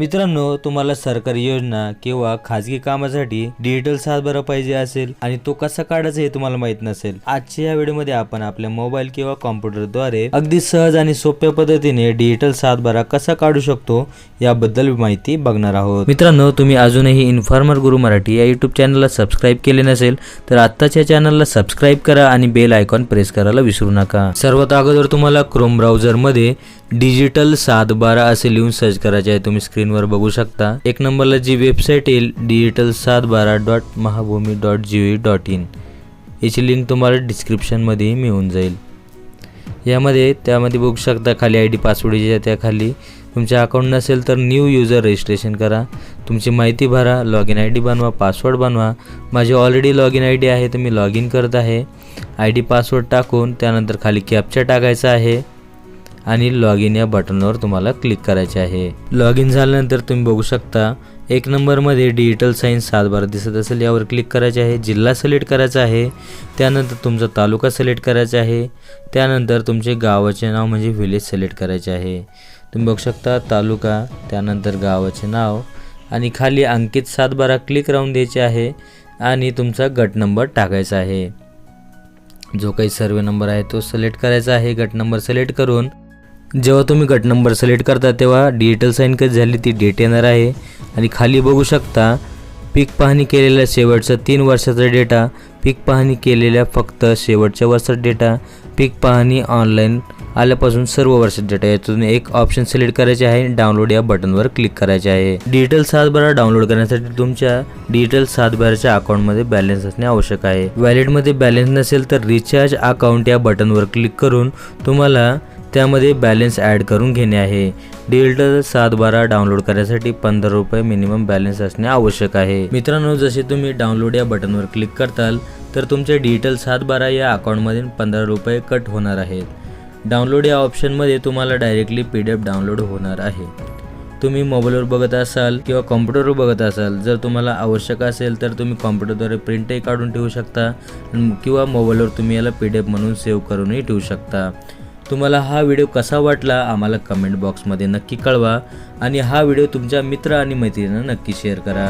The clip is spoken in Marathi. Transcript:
मित्रांनो तुम्हाला सरकारी योजना किंवा खाजगी कामासाठी डिजिटल सातबारा पाहिजे असेल आणि तो कसा काढायचा हे तुम्हाला माहीत नसेल आजच्या या व्हिडिओमध्ये आपण आपल्या मोबाईल किंवा कॉम्प्युटरद्वारे अगदी सहज आणि सोप्या पद्धतीने डिजिटल सातबारा कसा काढू शकतो याबद्दल माहिती बघणार आहोत. मित्रांनो तुम्ही अजूनही इन्फॉर्मर गुरु मराठी या युट्यूब चॅनलला सबस्क्राईब केले नसेल तर आत्ताच्या चॅनलला सबस्क्राईब करा आणि बेल आयकॉन प्रेस करायला विसरू नका. सर्वात अगोदर तुम्हाला क्रोम ब्राउझरमध्ये डिजिटल सात बारा असे लिहून सर्च करायचे आहे. तुम्ही स्क्रीनवर बघू शकता. एक नंबरला जी वेबसाईट येईल डिजिटल सात बारा dot Mahabhumi dot G V dot in याची लिंक तुम्हाला डिस्क्रिप्शनमध्येही मिळून जाईल. यामध्ये त्यामध्ये बघू शकता खाली आय डी पासवर्ड त्या खाली. तुमच्या अकाउंट नसेल तर न्यू युजर रजिस्ट्रेशन करा. तुमची माहिती भरा लॉग इन आय डी बनवा पासवर्ड बनवा. माझी already log in I D आहे तर मी लॉग इन करत आहे. आय डी पासवर्ड टाकून त्यानंतर खाली कॅप्चा टाकायचा आहे. आणि लॉग इन या बटनवर तुम्हाला क्लिक करायचे आहे. लॉग इन झाल्यानंतर तुम्ही बघू शकता एक नंबरमध्ये डिजिटल सायन्स सात बारा दिसत असेल यावर क्लिक करायचे आहे जिल्हा सिलेक्ट करायचा आहे त्यानंतर तुमचा तालुका सिलेक्ट करायचा आहे त्यानंतर तुमचे गावाचे नाव म्हणजे व्हिलेज सिलेक्ट करायचे आहे. तुम्ही बघू शकता तालुका त्यानंतर गावाचे नाव आणि खाली अंकित सात बारा क्लिक राहून द्यायचे आहे आणि तुमचा गट नंबर टाकायचा आहे. जो काही सर्वे नंबर आहे तो सिलेक्ट करायचा आहे गट नंबर सिलेक्ट करून जेव्हा तुम्ही गट नंबर सिलेक्ट करता तेव्हा डिजिटल साईन कधी झाली ती डेट येणार आहे. आणि खाली बघू शकता पीक पाहणी केलेल्या शेवटचा तीन वर्षाचा डेटा पीक पाहणी केलेल्या फक्त शेवटच्या वर्षाचा डेटा पीक पाहणी ऑनलाईन आल्यापासून सर्व वर्षाचा डेटा. यातून एक ऑप्शन सिलेक्ट करायचे आहे डाउनलोड या बटनवर क्लिक करायचे आहे. डिजिटल सातबारा डाउनलोड करण्यासाठी तुमच्या डिजिटल सातबाराच्या अकाउंटमध्ये बॅलन्स असणे आवश्यक आहे. वॅलेटमध्ये बॅलन्स नसेल तर रिचार्ज अकाउंट या बटनवर क्लिक करून तुम्हाला त्यामध्ये बॅलन्स ॲड करून घेणे आहे. डिजिटल सात बारा डाउनलोड करण्यासाठी पंधरा रुपये मिनिमम बॅलन्स असणे आवश्यक आहे. मित्रांनो जसे तुम्ही डाउनलोड या बटनवर क्लिक करताल तर तुमच्या डिजिटल सात बारा या अकाउंटमधून पंधरा रुपये कट होणार आहेत. डाउनलोड या ऑप्शनमध्ये तुम्हाला directly P D F download होणार आहे. तुम्ही मोबाईलवर बघत असाल किंवा कॉम्प्युटरवर बघत असाल जर तुम्हाला आवश्यक असेल तर तुम्ही कॉम्प्युटरद्वारे प्रिंटही काढून ठेवू शकता किंवा मोबाईलवर तुम्ही याला पी डी एफ म्हणून सेव्ह करूनही ठेवू शकता. तुम्हाला हा व्हिडिओ कसा वाटला आम्हाला कमेंट बॉक्समध्ये नक्की कळवा. आणि हा व्हिडिओ तुमच्या मित्र आणि मैत्रिणींना नक्की शेअर करा.